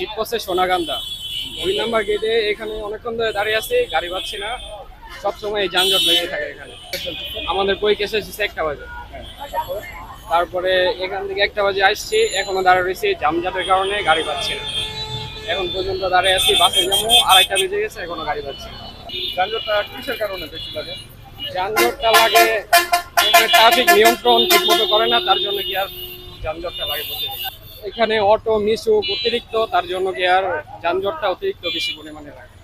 শীত পড়ছে সোনাগান্দা দুই নাম্বার গেটে এখানে অনেকক্ষণ ধরে দাঁড়িয়ে আছি গাড়ি পাচ্ছি না। সবসময় এই যানজট লেগে থাকে এখানে। আমাদের বই কেসে এসেছে একটা বাজে। তারপরে এখান থেকে একটা বাজে আসছি এখনও দাঁড়িয়ে রয়েছি জামজাটের কারণে গাড়ি পাচ্ছি না। এখন পর্যন্ত দাঁড়িয়ে আছি বাসে যাব আড়াইটা বেজে গেছে এখনও গাড়ি পাচ্ছি না। যানজটটা কিসের কারণে বেশি লাগে যানজটটা লাগে ট্রাফিক নিয়ন্ত্রণ ঠিক মতো করে না তার জন্য কি আর যানজটটা লাগে প্রতিদিন এখানে অটো মিশুক অতিরিক্ত তার জন্য কি আর যানজটটা অতিরিক্ত বেশি পরিমাণে লাগে?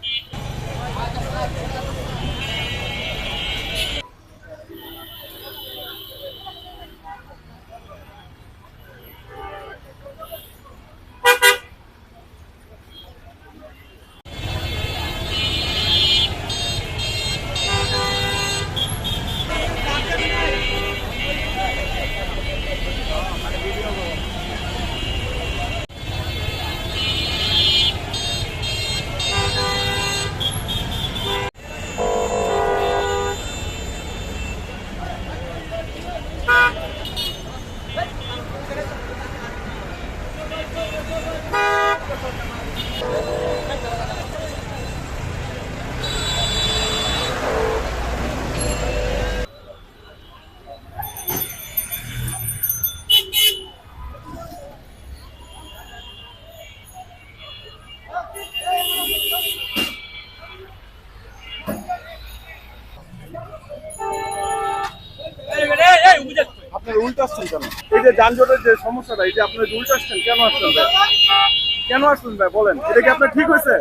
রুলটা আসছেন কেন? এই যে যানজটের যে সমস্যাটা এই যে আপনি রুলটা আসছেন কেন আসছেন ভাই? কেন আসছেন ভাই? বলেন। এটা কি আপনার ঠিক হয়েছে?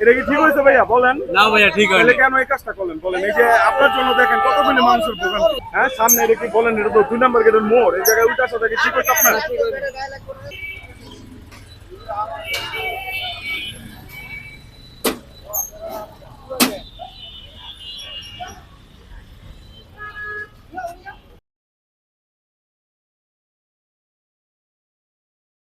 এটা কি ঠিক হয়েছে ভাইয়া? বলেন। না ভাইয়া ঠিক হয়নি। কেন এই কাজটা করলেন? বলেন। এই যে আপনার জন্য দেখেন কতগুলি মানুষের দোকান। হ্যাঁ সামনে এটা কি বলেন? এটা তো দুই নম্বর গেটের মোড়। এই জায়গায় উল্টা সাথে ঠিক হয়েছে আপনার?